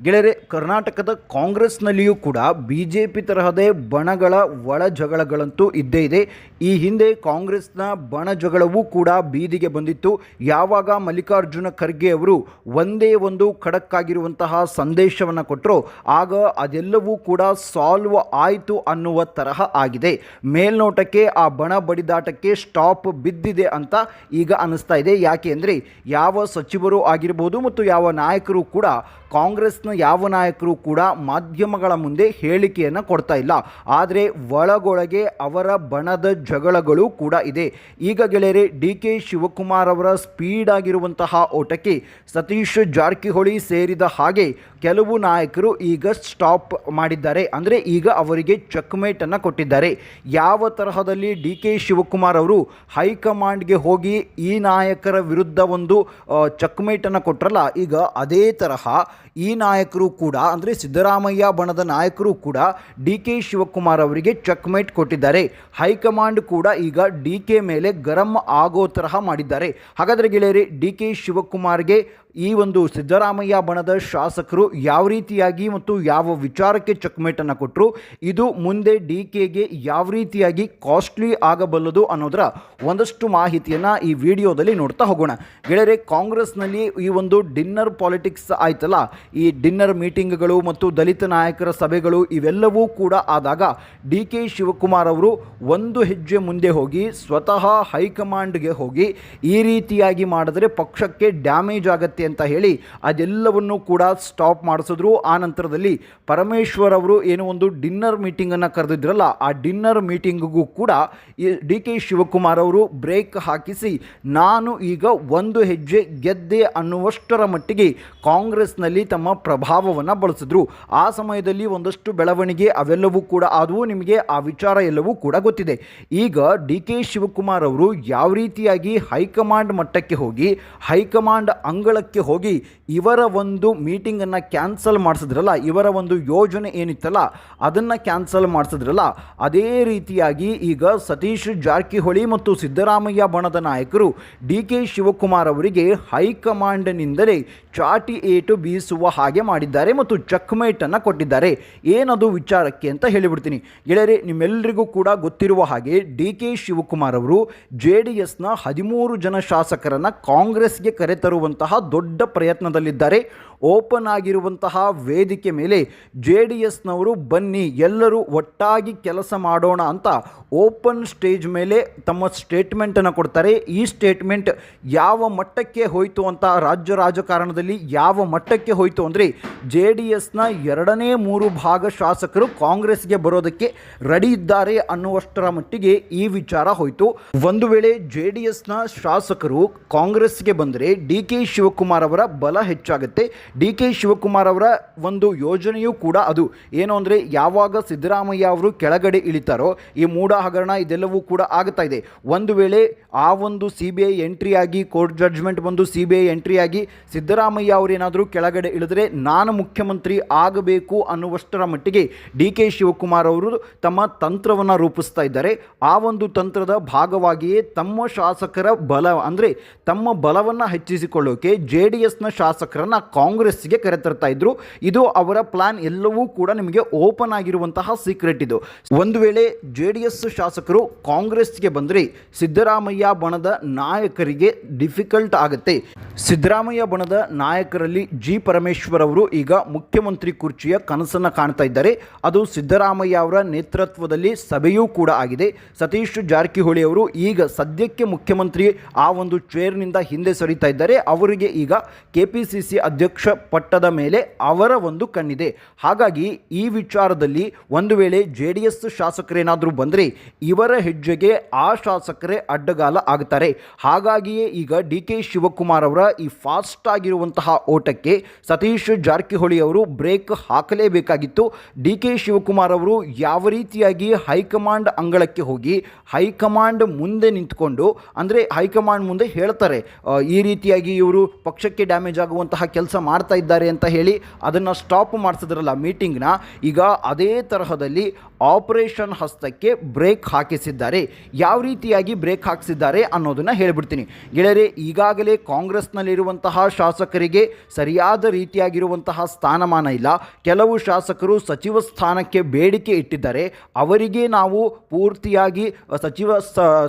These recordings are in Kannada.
ಗೆಳೆಯರೆ, ಕರ್ನಾಟಕದ ಕಾಂಗ್ರೆಸ್ನಲ್ಲಿಯೂ ಕೂಡ ಬಿ ಜೆ ಪಿ ತರಹದೇ ಬಣಗಳ ಒಳ ಜಗಳಗಳಂತೂ ಇದ್ದೇ ಇದೆ. ಈ ಹಿಂದೆ ಕಾಂಗ್ರೆಸ್ನ ಬಣ ಜಗಳವೂ ಕೂಡ ಬೀದಿಗೆ ಬಂದಿತ್ತು. ಯಾವಾಗ ಮಲ್ಲಿಕಾರ್ಜುನ ಖರ್ಗೆ ಅವರು ಒಂದೇ ಒಂದು ಖಡಕ್ಕಾಗಿರುವಂತಹ ಸಂದೇಶವನ್ನು ಕೊಟ್ಟರು ಆಗ ಅದೆಲ್ಲವೂ ಕೂಡ ಸಾಲ್ವ್ ಆಯಿತು ಅನ್ನುವ ತರಹ ಆಗಿದೆ. ಮೇಲ್ನೋಟಕ್ಕೆ ಆ ಬಣ ಬಡಿದಾಟಕ್ಕೆ ಸ್ಟಾಪ್ ಬಿದ್ದಿದೆ ಅಂತ ಈಗ ಅನ್ನಿಸ್ತಾ ಇದೆ. ಯಾಕೆ ಅಂದರೆ, ಯಾವ ಸಚಿವರು ಆಗಿರ್ಬೋದು ಮತ್ತು ಯಾವ ನಾಯಕರು ಕೂಡ ಕಾಂಗ್ರೆಸ್ನ ಯಾವ ನಾಯಕರು ಕೂಡ ಮಾಧ್ಯಮಗಳ ಮುಂದೆ ಹೇಳಿಕೆಯನ್ನು ಕೊಡ್ತಾ ಇಲ್ಲ. ಆದರೆ ಒಳಗೊಳಗೆ ಅವರ ಬಣದ ಜಗಳಗಳು ಕೂಡ ಇದೆ. ಈಗ ಗೆಳೆಯರೆ ಡಿ ಕೆ ಶಿವಕುಮಾರ್ ಅವರ ಸ್ಪೀಡ್ ಆಗಿರುವಂತಹ ಓಟಕ್ಕೆ ಸತೀಶ್ ಜಾರಕಿಹೊಳಿ ಸೇರಿದ ಹಾಗೆ ಕೆಲವು ನಾಯಕರು ಈಗ ಸ್ಟಾಪ್ ಮಾಡಿದ್ದಾರೆ. ಅಂದರೆ ಈಗ ಅವರಿಗೆ ಚಕ್ಮೇಟನ್ನು ಕೊಟ್ಟಿದ್ದಾರೆ. ಯಾವ ತರಹದಲ್ಲಿ ಡಿ ಕೆ ಶಿವಕುಮಾರ್ ಅವರು ಹೈಕಮಾಂಡ್ಗೆ ಹೋಗಿ ಈ ನಾಯಕರ ವಿರುದ್ಧ ಒಂದು ಚಕ್ಮೇಟನ್ನು ಕೊಟ್ಟರಲ್ಲ ಈಗ ಅದೇ ತರಹ ಈ ನಾಯಕರು ಕೂಡ, ಅಂದರೆ ಸಿದ್ದರಾಮಯ್ಯ ಬಣದ ನಾಯಕರು ಕೂಡ ಡಿ ಕೆ ಶಿವಕುಮಾರ್ ಅವರಿಗೆ ಚೆಕ್ಮೇಟ್ ಕೊಟ್ಟಿದ್ದಾರೆ. ಹೈಕಮಾಂಡ್ ಕೂಡ ಈಗ ಡಿ ಕೆ ಮೇಲೆ ಗರಂ ಆಗೋ ತರಹ ಮಾಡಿದ್ದಾರೆ. ಹಾಗಾದರೆ ಗೆಳೆಯರಿ ಡಿ ಕೆ ಶಿವಕುಮಾರ್ಗೆ ಈ ಒಂದು ಸಿದ್ದರಾಮಯ್ಯ ಬಣದ ಶಾಸಕರು ಯಾವ ರೀತಿಯಾಗಿ ಮತ್ತು ಯಾವ ವಿಚಾರಕ್ಕೆ ಚಕ್ಮೇಟನ್ನು ಕೊಟ್ಟರು ಇದು ಮುಂದೆ ಡಿ ಕೆಗೆ ಯಾವ ರೀತಿಯಾಗಿ ಕಾಸ್ಟ್ಲಿ ಆಗಬಲ್ಲದು ಅನ್ನೋದರ ಒಂದಷ್ಟು ಮಾಹಿತಿಯನ್ನು ಈ ವಿಡಿಯೋದಲ್ಲಿ ನೋಡ್ತಾ ಹೋಗೋಣ. ಗೆಳೆಯರೆ, ಕಾಂಗ್ರೆಸ್ನಲ್ಲಿ ಈ ಒಂದು ಡಿನ್ನರ್ ಪಾಲಿಟಿಕ್ಸ್ ಆಯ್ತಲ್ಲ, ಈ ಡಿನ್ನರ್ ಮೀಟಿಂಗ್ಗಳು ಮತ್ತು ದಲಿತ ನಾಯಕರ ಸಭೆಗಳು ಇವೆಲ್ಲವೂ ಕೂಡ ಆದಾಗ ಡಿ ಕೆ ಶಿವಕುಮಾರ್ ಅವರು ಒಂದು ಹೆಜ್ಜೆ ಮುಂದೆ ಹೋಗಿ ಸ್ವತಃ ಹೈಕಮಾಂಡ್ಗೆ ಹೋಗಿ ಈ ರೀತಿಯಾಗಿ ಮಾಡಿದ್ರೆ ಪಕ್ಷಕ್ಕೆ ಡ್ಯಾಮೇಜ್ ಆಗತ್ತೆ ಅಂತ ಹೇಳಿ ಅದೆಲ್ಲವನ್ನು ಕೂಡ ಸ್ಟಾಪ್ ಮಾಡಿಸಿದ್ರು. ಆ ನಂತರದಲ್ಲಿ ಪರಮೇಶ್ವರ್ ಅವರು ಏನು ಒಂದು ಡಿನ್ನರ್ ಮೀಟಿಂಗನ್ನು ಕರೆದಿದ್ರಲ್ಲ, ಆ ಡಿನ್ನರ್ ಮೀಟಿಂಗಿಗೂ ಕೂಡ ಡಿ ಕೆ ಶಿವಕುಮಾರ್ ಅವರು ಬ್ರೇಕ್ ಹಾಕಿಸಿ, ನಾನು ಈಗ ಒಂದು ಹೆಜ್ಜೆ ಗೆದ್ದೆ ಅನ್ನುವಷ್ಟರ ಮಟ್ಟಿಗೆ ಕಾಂಗ್ರೆಸ್ನಲ್ಲಿ ತಮ್ಮ ಪ್ರಭಾವವನ್ನು ಬಳಸಿದ್ರು. ಆ ಸಮಯದಲ್ಲಿ ಒಂದಷ್ಟು ಬೆಳವಣಿಗೆ ಅವೆಲ್ಲವೂ ಕೂಡ ಆದವು, ನಿಮಗೆ ಆ ವಿಚಾರ ಎಲ್ಲವೂ ಕೂಡ ಗೊತ್ತಿದೆ. ಈಗ ಡಿ ಕೆ ಶಿವಕುಮಾರ್ ಅವರು ಯಾವ ರೀತಿಯಾಗಿ ಹೈಕಮಾಂಡ್ ಮಟ್ಟಕ್ಕೆ ಹೋಗಿ, ಹೈಕಮಾಂಡ್ ಅಂಗಳಕ್ಕೆ ಹೋಗಿ ಇವರ ಒಂದು ಮೀಟಿಂಗನ್ನು ಕ್ಯಾನ್ಸಲ್ ಮಾಡಿಸಿದ್ರಲ್ಲ, ಇವರ ಒಂದು ಯೋಜನೆ ಏನಿತ್ತಲ್ಲ, ಅದನ್ನು ಕ್ಯಾನ್ಸಲ್ ಮಾಡಿಸಿದ್ರಲ್ಲ, ಅದೇ ರೀತಿಯಾಗಿ ಈಗ ಸತೀಶ್ ಜಾರಕಿಹೊಳಿ ಮತ್ತು ಸಿದ್ದರಾಮಯ್ಯ ಬಣದ ನಾಯಕರು ಡಿ ಕೆ ಶಿವಕುಮಾರ್ ಅವರಿಗೆ ಹೈಕಮಾಂಡ್ನಿಂದಲೇ ಚಾಟಿ ಏಟು ಬೀಸುವ ಹಾಗೆ ಮಾಡಿದ್ದಾರೆ ಮತ್ತು ಚಕ್ಮೇಟನ್ನು ಕೊಟ್ಟಿದ್ದಾರೆ. ಏನದು ವಿಚಾರಕ್ಕೆ ಅಂತ ಹೇಳಿಬಿಡ್ತೀನಿ. ಗೆಳೆಯರೆ ನಿಮ್ಮೆಲ್ಲರಿಗೂ ಕೂಡ ಗೊತ್ತಿರುವ ಹಾಗೆ ಡಿ ಕೆ ಶಿವಕುಮಾರ್ ಅವರು ಜೆ ಡಿ ಎಸ್ನ ಹದಿಮೂರು ಜನ ಶಾಸಕರನ್ನು ಕಾಂಗ್ರೆಸ್ಗೆ ಕರೆತರುವಂತಹ ದೊಡ್ಡ ಪ್ರಯತ್ನದಲ್ಲಿದ್ದಾರೆ. ಓಪನ್ ಆಗಿರುವಂತಹ ವೇದಿಕೆ ಮೇಲೆ ಜೆ ಡಿ ಎಸ್ನವರು ಬನ್ನಿ, ಎಲ್ಲರೂ ಒಟ್ಟಾಗಿ ಕೆಲಸ ಮಾಡೋಣ ಅಂತ ಓಪನ್ ಸ್ಟೇಜ್ ಮೇಲೆ ತಮ್ಮ ಸ್ಟೇಟ್ಮೆಂಟನ್ನು ಕೊಡ್ತಾರೆ. ಈ ಸ್ಟೇಟ್ಮೆಂಟ್ ಯಾವ ಮಟ್ಟಕ್ಕೆ ಹೋಯಿತು ಅಂತ ರಾಜ್ಯ ರಾಜಕಾರಣದಲ್ಲಿ ಯಾವ ಮಟ್ಟಕ್ಕೆ ಹೋಯಿತು ಅಂದರೆ ಜೆ ಡಿ ಎಸ್ನ ಎರಡನೇ ಮೂರು ಭಾಗ ಶಾಸಕರು ಕಾಂಗ್ರೆಸ್ಗೆ ಬರೋದಕ್ಕೆ ರೆಡಿ ಇದ್ದಾರೆ ಅನ್ನುವಷ್ಟರ ಮಟ್ಟಿಗೆ ಈ ವಿಚಾರ ಹೋಯಿತು. ಒಂದು ವೇಳೆ ಜೆ ಡಿ ಎಸ್ನ ಶಾಸಕರು ಕಾಂಗ್ರೆಸ್ಗೆ ಬಂದರೆ ಡಿ ಕೆ ಶಿವಕುಮಾರ್ ಅವರ ಬಲ ಹೆಚ್ಚಾಗುತ್ತೆ. ಡಿ ಕೆ ಶಿವಕುಮಾರ್ ಅವರ ಒಂದು ಯೋಜನೆಯೂ ಕೂಡ ಅದು. ಏನು ಅಂದರೆ ಯಾವಾಗ ಸಿದ್ದರಾಮಯ್ಯ ಅವರು ಕೆಳಗಡೆ ಇಳಿತಾರೋ ಈ ಮೂಢ ಹಗರಣ ಇದೆಲ್ಲವೂ ಕೂಡ ಆಗ್ತಾ ಇದೆ. ಒಂದು ವೇಳೆ ಆ ಒಂದು ಸಿ ಬಿ ಐ ಎಂಟ್ರಿ ಆಗಿ, ಕೋರ್ಟ್ ಜಡ್ಜ್ಮೆಂಟ್ ಬಂದು ಸಿ ಬಿ ಐ ಎಂಟ್ರಿಯಾಗಿ ಸಿದ್ದರಾಮಯ್ಯ ಅವರೇನಾದರೂ ಕೆಳಗಡೆ ಇಳಿದ್ರೆ ನಾನು ಮುಖ್ಯಮಂತ್ರಿ ಆಗಬೇಕು ಅನ್ನುವಷ್ಟರ ಮಟ್ಟಿಗೆ ಡಿ ಕೆ ಶಿವಕುಮಾರ್ ಅವರು ತಮ್ಮ ತಂತ್ರವನ್ನು ರೂಪಿಸ್ತಾ ಇದ್ದಾರೆ. ಆ ಒಂದು ತಂತ್ರದ ಭಾಗವಾಗಿಯೇ ತಮ್ಮ ಶಾಸಕರ ಬಲ ಅಂದರೆ ತಮ್ಮ ಬಲವನ್ನು ಹೆಚ್ಚಿಸಿಕೊಳ್ಳೋಕೆ ಜೆ ಡಿ ಎಸ್ನ ಶಾಸಕರನ್ನು ಕಾಂಗ್ರೆಸ್ಗೆ ಕರೆತರ್ತಾ ಇದ್ರು. ಇದು ಅವರ ಪ್ಲಾನ್ ಎಲ್ಲವೂ ಕೂಡ ನಿಮಗೆ ಓಪನ್ ಆಗಿರುವಂತಹ ಸೀಕ್ರೆಟ್ ಇದು. ಒಂದು ವೇಳೆ ಜೆ ಡಿ ಎಸ್ ಶಾಸಕರು ಕಾಂಗ್ರೆಸ್ಗೆ ಬಂದರೆ ಸಿದ್ದರಾಮಯ್ಯ ಬಣದ ನಾಯಕರಿಗೆ ಡಿಫಿಕಲ್ಟ್ ಆಗುತ್ತೆ. ಸಿದ್ದರಾಮಯ್ಯ ಬಣದ ನಾಯಕರಲ್ಲಿ ಜಿ ಪರಮೇಶ್ವರ್ ಅವರು ಈಗ ಮುಖ್ಯಮಂತ್ರಿ ಕುರ್ಚಿಯ ಕನಸನ್ನು ಕಾಣ್ತಾ ಇದ್ದಾರೆ. ಅದು ಸಿದ್ದರಾಮಯ್ಯ ಅವರ ನೇತೃತ್ವದಲ್ಲಿ ಸಭೆಯೂ ಕೂಡ ಆಗಿದೆ. ಸತೀಶ್ ಜಾರಕಿಹೊಳಿ ಅವರು ಈಗ ಸದ್ಯಕ್ಕೆ ಮುಖ್ಯಮಂತ್ರಿ ಆ ಒಂದು ಚೇರ್ನಿಂದ ಹಿಂದೆ ಸರಿತಾ ಇದ್ದಾರೆ. ಅವರಿಗೆ ಈಗ ಕೆಪಿಸಿಸಿ ಪಿ ಪಟ್ಟದ ಮೇಲೆ ಅವರ ಒಂದು ಕಣ್ಣಿದೆ. ಹಾಗಾಗಿ ಈ ವಿಚಾರದಲ್ಲಿ ಒಂದು ವೇಳೆ ಜೆ ಡಿ ಎಸ್ ಶಾಸಕರೇನಾದರೂ ಬಂದರೆ ಇವರ ಹೆಜ್ಜೆಗೆ ಆ ಶಾಸಕರೇ ಅಡ್ಡಗಾಲ ಆಗ್ತಾರೆ. ಹಾಗಾಗಿಯೇ ಈಗ ಡಿ ಕೆ ಶಿವಕುಮಾರ್ ಅವರ ಈ ಫಾಸ್ಟ್ ಆಗಿರುವಂತಹ ಓಟಕ್ಕೆ ಸತೀಶ್ ಜಾರಕಿಹೊಳಿ ಅವರು ಬ್ರೇಕ್ ಹಾಕಲೇಬೇಕಾಗಿತ್ತು. ಡಿ ಕೆ ಶಿವಕುಮಾರ್ ಅವರು ಯಾವ ರೀತಿಯಾಗಿ ಹೈಕಮಾಂಡ್ ಅಂಗಳಕ್ಕೆ ಹೋಗಿ ಹೈಕಮಾಂಡ್ ಮುಂದೆ ನಿಂತ್ಕೊಂಡು, ಅಂದರೆ ಹೈಕಮಾಂಡ್ ಮುಂದೆ ಹೇಳ್ತಾರೆ ಈ ರೀತಿಯಾಗಿ ಇವರು ಪಕ್ಷಕ್ಕೆ ಡ್ಯಾಮೇಜ್ ಆಗುವಂತಹ ಕೆಲಸ ಮಾಡ್ತಾ ಇದ್ದಾರೆ ಅಂತ ಹೇಳಿ ಅದನ್ನು ಸ್ಟಾಪ್ ಮಾಡಿಸಿದ್ರಲ್ಲ ಮೀಟಿಂಗ್ನ ಈಗ ಅದೇ ತರಹದಲ್ಲಿ ಆಪರೇಷನ್ ಹಸ್ತಕ್ಕೆ ಬ್ರೇಕ್ ಹಾಕಿಸಿದ್ದಾರೆ. ಯಾವ ರೀತಿಯಾಗಿ ಬ್ರೇಕ್ ಹಾಕಿಸಿದ್ದಾರೆ ಅನ್ನೋದನ್ನು ಹೇಳಿಬಿಡ್ತೀನಿ. ಗೆಳೆಯರೆ, ಈಗಾಗಲೇ ಕಾಂಗ್ರೆಸ್ನಲ್ಲಿರುವಂತಹ ಶಾಸಕರಿಗೆ ಸರಿಯಾದ ರೀತಿಯಾಗಿರುವಂತಹ ಸ್ಥಾನಮಾನ ಇಲ್ಲ. ಕೆಲವು ಶಾಸಕರು ಸಚಿವ ಸ್ಥಾನಕ್ಕೆ ಬೇಡಿಕೆ ಇಟ್ಟಿದ್ದಾರೆ. ಅವರಿಗೆ ನಾವು ಪೂರ್ತಿಯಾಗಿ ಸಚಿವ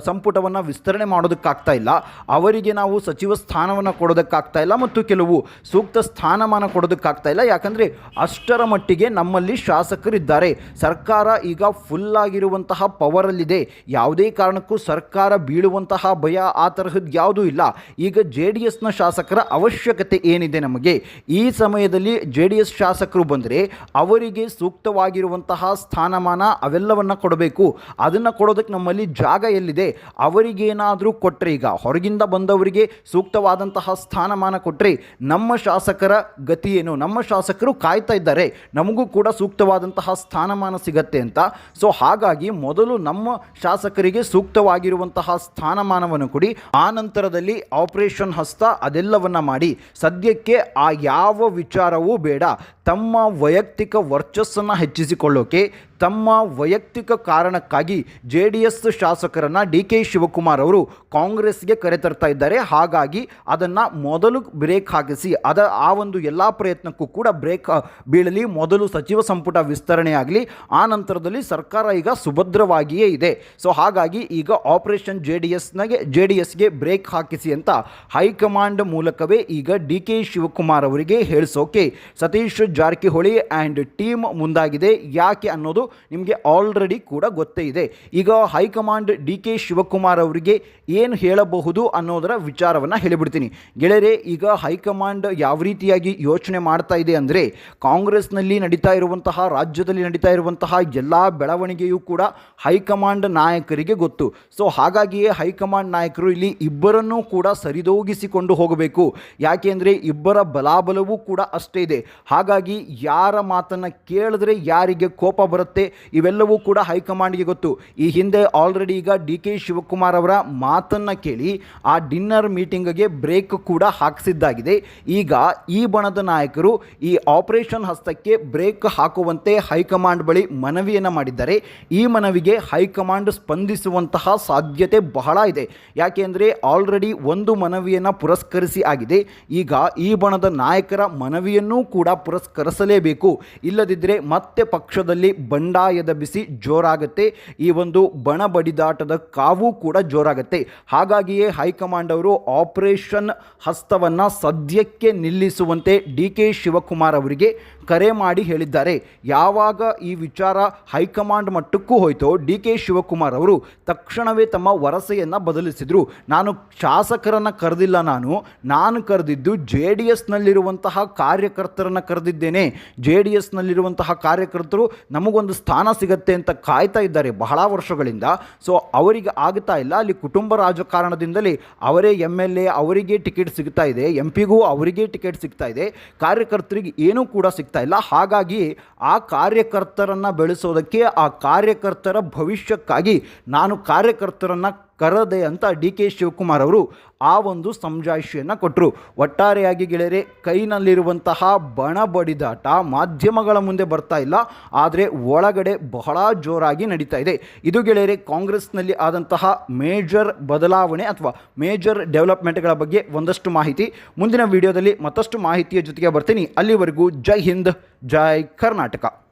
ಸಂಪುಟವನ್ನು ವಿಸ್ತರಣೆ ಮಾಡೋದಕ್ಕಾಗ್ತಾ ಇಲ್ಲ. ಅವರಿಗೆ ನಾವು ಸಚಿವ ಸ್ಥಾನವನ್ನು ಕೊಡೋದಕ್ಕಾಗ್ತಾ ಇಲ್ಲ. ಮತ್ತು ಕೆಲವು ಸೂಕ್ತ ಸ್ಥಾನಮಾನ ಕೊಡೋದಕ್ಕಾಗ್ತಾ ಇಲ್ಲ. ಯಾಕಂದರೆ ಅಷ್ಟರ ಮಟ್ಟಿಗೆ ನಮ್ಮಲ್ಲಿ ಶಾಸಕರಿದ್ದಾರೆ. ಸರ್ಕಾರ ಈಗ ಫುಲ್ ಆಗಿರುವಂತಹ ಪವರಲ್ಲಿದೆ ಯಾವುದೇ ಕಾರಣಕ್ಕೂ ಸರ್ಕಾರ ಬೀಳುವಂತಹ ಭಯ ಆ ತರಹದ್ದು ಯಾವುದೂ ಇಲ್ಲ. ಈಗ ಜೆ ಡಿ ಎಸ್ನ ಶಾಸಕರ ಅವಶ್ಯಕತೆ ಏನಿದೆ ನಮಗೆ? ಈ ಸಮಯದಲ್ಲಿ ಜೆ ಡಿ ಎಸ್ ಶಾಸಕರು ಬಂದರೆ ಅವರಿಗೆ ಸೂಕ್ತವಾಗಿರುವಂತಹ ಸ್ಥಾನಮಾನ ಅವೆಲ್ಲವನ್ನ ಕೊಡಬೇಕು. ಅದನ್ನು ಕೊಡೋದಕ್ಕೆ ನಮ್ಮಲ್ಲಿ ಜಾಗ ಎಲ್ಲಿದೆ? ಅವರಿಗೇನಾದರೂ ಕೊಟ್ಟರೆ ಈಗ ಹೊರಗಿಂದ ಬಂದವರಿಗೆ ಸೂಕ್ತವಾದಂತಹ ಸ್ಥಾನಮಾನ ಕೊಟ್ಟರೆ ನಮ್ಮ ಶಾಸಕರ ಗತಿ ಏನು ನಮ್ಮ ಶಾಸಕರು ಕಾಯ್ತಾ ಇದ್ದಾರೆ. ನಮಗೂ ಕೂಡ ಸೂಕ್ತವಾದಂತಹ ಸ್ಥಾನಮಾನ ಸಿಗತ್ತೆ ಅಂತ. ಸೊ ಹಾಗಾಗಿ ಮೊದಲು ನಮ್ಮ ಶಾಸಕರಿಗೆ ಸೂಕ್ತವಾಗಿರುವಂತಹ ಸ್ಥಾನಮಾನವನ್ನು ಕೊಡಿ. ಆ ನಂತರದಲ್ಲಿ ಆಪರೇಷನ್ ಹಸ್ತ ಅದೆಲ್ಲವನ್ನ ಮಾಡಿ. ಸದ್ಯಕ್ಕೆ ಆ ಯಾವ ವಿಚಾರವೂ ಬೇಡ. ತಮ್ಮ ವೈಯಕ್ತಿಕ ವರ್ಚಸ್ಸನ್ನು ಹೆಚ್ಚಿಸಿಕೊಳ್ಳೋಕೆ ತಮ್ಮ ವೈಯಕ್ತಿಕ ಕಾರಣಕ್ಕಾಗಿ ಜೆ ಡಿ ಎಸ್ ಶಾಸಕರನ್ನು ಡಿ ಕೆ ಶಿವಕುಮಾರ್ ಅವರು ಕಾಂಗ್ರೆಸ್ಗೆ ಕರೆತರ್ತಾ ಇದ್ದಾರೆ. ಹಾಗಾಗಿ ಅದನ್ನು ಮೊದಲು ಬ್ರೇಕ್ ಹಾಕಿಸಿ, ಅದ ಆ ಒಂದು ಎಲ್ಲ ಪ್ರಯತ್ನಕ್ಕೂ ಕೂಡ ಬ್ರೇಕ್ ಬೀಳಲಿ. ಮೊದಲು ಸಚಿವ ಸಂಪುಟ ವಿಸ್ತರಣೆ ಆಗಲಿ, ಆ ನಂತರದಲ್ಲಿ ಸರ್ಕಾರ ಈಗ ಸುಭದ್ರವಾಗಿಯೇ ಇದೆ. ಸೊ ಹಾಗಾಗಿ ಈಗ ಆಪರೇಷನ್ ಜೆ ಡಿ ಎಸ್ನಾಗೆ ಜೆ ಡಿ ಎಸ್ಗೆ ಬ್ರೇಕ್ ಹಾಕಿಸಿ ಅಂತ ಹೈಕಮಾಂಡ್ ಮೂಲಕವೇ ಈಗ ಡಿ ಕೆ ಶಿವಕುಮಾರ್ ಅವರಿಗೆ ಹೇಳಿಸೋಕೆ ಸತೀಶ್ ಜಾರಕಿಹೊಳಿ ಆ್ಯಂಡ್ ಟೀಮ್ ಮುಂದಾಗಿದೆ. ಯಾಕೆ ಅನ್ನೋದು ನಿಮಗೆ ಆಲ್ರೆಡಿ ಕೂಡ ಗೊತ್ತೇ ಇದೆ. ಈಗ ಹೈಕಮಾಂಡ್ ಡಿ ಕೆ ಶಿವಕುಮಾರ್ ಅವರಿಗೆ ಏನು ಹೇಳಬಹುದು ಅನ್ನೋದರ ವಿಚಾರವನ್ನು ಹೇಳಿಬಿಡ್ತೀನಿ. ಗೆಳೆಯರೆ, ಈಗ ಹೈಕಮಾಂಡ್ ಯಾವ ರೀತಿಯಾಗಿ ಯೋಚನೆ ಮಾಡ್ತಾ ಇದೆ ಅಂದರೆ ಕಾಂಗ್ರೆಸ್ನಲ್ಲಿ ನಡೀತಾ ಇರುವಂತಹ, ರಾಜ್ಯದಲ್ಲಿ ನಡೀತಾ ಇರುವಂತಹ ಎಲ್ಲ ಬೆಳವಣಿಗೆಯೂ ಕೂಡ ಹೈಕಮಾಂಡ್ ನಾಯಕರಿಗೆ ಗೊತ್ತು. ಸೊ ಹಾಗಾಗಿಯೇ ಹೈಕಮಾಂಡ್ ನಾಯಕರು ಇಲ್ಲಿ ಇಬ್ಬರನ್ನೂ ಕೂಡ ಸರಿದೋಗಿಸಿಕೊಂಡು ಹೋಗಬೇಕು. ಯಾಕೆಂದರೆ ಇಬ್ಬರ ಬಲಾಬಲವೂ ಕೂಡ ಅಷ್ಟೇ ಇದೆ. ಹಾಗಾಗಿ ಯಾರ ಮಾತನ್ನು ಕೇಳಿದ್ರೆ ಯಾರಿಗೆ ಕೋಪ ಬರುತ್ತೆ ಇವೆಲ್ಲವೂ ಕೂಡ ಹೈಕಮಾಂಡ್ಗೆ ಗೊತ್ತು. ಈ ಹಿಂದೆ ಆಲ್ರೆಡಿ ಈಗ ಡಿ ಕೆ ಶಿವಕುಮಾರ್ ಅವರ ಮಾತನ್ನು ಕೇಳಿ ಆ ಡಿನ್ನರ್ ಮೀಟಿಂಗ್ಗೆ ಬ್ರೇಕ್ ಕೂಡ ಹಾಕಿಸಿದ್ದಾಗಿದೆ. ಈಗ ಈ ಬಣದ ನಾಯಕರು ಈ ಆಪರೇಷನ್ ಹಸ್ತಕ್ಕೆ ಬ್ರೇಕ್ ಹಾಕುವಂತೆ ಹೈಕಮಾಂಡ್ ಬಳಿ ಮನವಿಯನ್ನು ಮಾಡಿದ್ದಾರೆ. ಈ ಮನವಿಗೆ ಹೈಕಮಾಂಡ್ ಸ್ಪಂದಿಸುವಂತಹ ಸಾಧ್ಯತೆ ಬಹಳ ಇದೆ. ಯಾಕೆಂದರೆ ಆಲ್ರೆಡಿ ಒಂದು ಮನವಿಯನ್ನು ಪುರಸ್ಕರಿಸಿ ಆಗಿದೆ. ಈಗ ಈ ಬಣದ ನಾಯಕರ ಮನವಿಯನ್ನೂ ಕೂಡ ಪುರಸ್ಕರಿಸಲೇಬೇಕು. ಇಲ್ಲದಿದ್ದರೆ ಮತ್ತೆ ಪಕ್ಷದಲ್ಲಿ ಬಂಡಾಯದ ಬಿಸಿ ಜೋರಾಗುತ್ತೆ. ಈ ಒಂದು ಬಣ ಬಡಿದಾಟದ ಕಾವು ಕೂಡ ಜೋರಾಗುತ್ತೆ. ಹಾಗಾಗಿಯೇ ಹೈಕಮಾಂಡ್ ಅವರು ಆಪರೇಷನ್ ಹಸ್ತವನ್ನು ಸದ್ಯಕ್ಕೆ ನಿಲ್ಲಿಸುವಂತೆ ಡಿ ಕೆ ಶಿವಕುಮಾರ್ ಅವರಿಗೆ ಕರೆ ಮಾಡಿ ಹೇಳಿದ್ದಾರೆ. ಯಾವಾಗ ಈ ವಿಚಾರ ಹೈಕಮಾಂಡ್ ಮಟ್ಟಕ್ಕೂ ಹೋಯಿತೋ, ಡಿ ಕೆ ಶಿವಕುಮಾರ್ ಅವರು ತಕ್ಷಣವೇ ತಮ್ಮ ವರಸೆಯನ್ನು ಬದಲಿಸಿದರು. ನಾನು ಶಾಸಕರನ್ನು ಕರೆದಿಲ್ಲ ನಾನು. ನಾನು ಕರೆದಿದ್ದು ಜೆ ಡಿ ಎಸ್ನಲ್ಲಿರುವಂತಹ ಕಾರ್ಯಕರ್ತರನ್ನು ಕರೆದಿದ್ದೇನೆ. ಜೆ ಡಿ ಎಸ್ನಲ್ಲಿರುವಂತಹ ಕಾರ್ಯಕರ್ತರು ನಮಗೊಂದು ಸ್ಥಾನ ಸಿಗತ್ತೆ ಅಂತ ಕಾಯ್ತಾ ಇದ್ದಾರೆ ಬಹಳ ವರ್ಷಗಳಿಂದ. ಸೊ, ಅವರಿಗೆ ಆಗ್ತಾ ಇಲ್ಲ. ಅಲ್ಲಿ ಕುಟುಂಬ ರಾಜಕಾರಣದಿಂದಲೇ ಅವರೇ ಎಂ ಎಲ್ ಎ, ಅವರಿಗೆ ಟಿಕೆಟ್ ಸಿಗ್ತಾ ಇದೆ. ಎಂ ಪಿಗೂ ಅವರಿಗೆ ಟಿಕೆಟ್ ಸಿಗ್ತಾ ಇದೆ. ಕಾರ್ಯಕರ್ತರಿಗೆ ಏನೂ ಕೂಡ ಸಿಗ್ತಾ ಇಲ್ಲ. ಹಾಗಾಗಿ ಆ ಕಾರ್ಯಕರ್ತರನ್ನು ಬೆಳೆಸೋದಕ್ಕೆ ಆ ಕಾರ್ಯಕರ್ತರ ಭವಿಷ್ಯಕ್ಕಾಗಿ ನಾನು ಕಾರ್ಯಕರ್ತರನ್ನು ಕರೆದೆ ಅಂತ ಡಿ ಕೆ ಶಿವಕುಮಾರ್ ಅವರು ಆ ಒಂದು ಸಮಜಾಯಿಷಿಯನ್ನು ಕೊಟ್ಟರು ಒಟ್ಟಾರೆಯಾಗಿ ಗೆಳೆಯರೆ, ಕೈನಲ್ಲಿರುವಂತಹ ಬಣ ಬಡಿದಾಟ ಮಾಧ್ಯಮಗಳ ಮುಂದೆ ಬರ್ತಾ ಇಲ್ಲ. ಆದರೆ ಒಳಗಡೆ ಬಹಳ ಜೋರಾಗಿ ನಡೀತಾ ಇದೆ. ಇದು ಗೆಳೆಯರೆ, ಕಾಂಗ್ರೆಸ್ನಲ್ಲಿ ಆದಂತಹ ಮೇಜರ್ ಬದಲಾವಣೆ ಅಥವಾ ಮೇಜರ್ ಡೆವಲಪ್ಮೆಂಟ್ಗಳ ಬಗ್ಗೆ ಒಂದಷ್ಟು ಮಾಹಿತಿ. ಮುಂದಿನ ವಿಡಿಯೋದಲ್ಲಿ ಮತ್ತಷ್ಟು ಮಾಹಿತಿಯ ಜೊತೆಗೆ ಬರ್ತೀನಿ. ಅಲ್ಲಿವರೆಗೂ ಜೈ ಹಿಂದ್, ಜೈ ಕರ್ನಾಟಕ.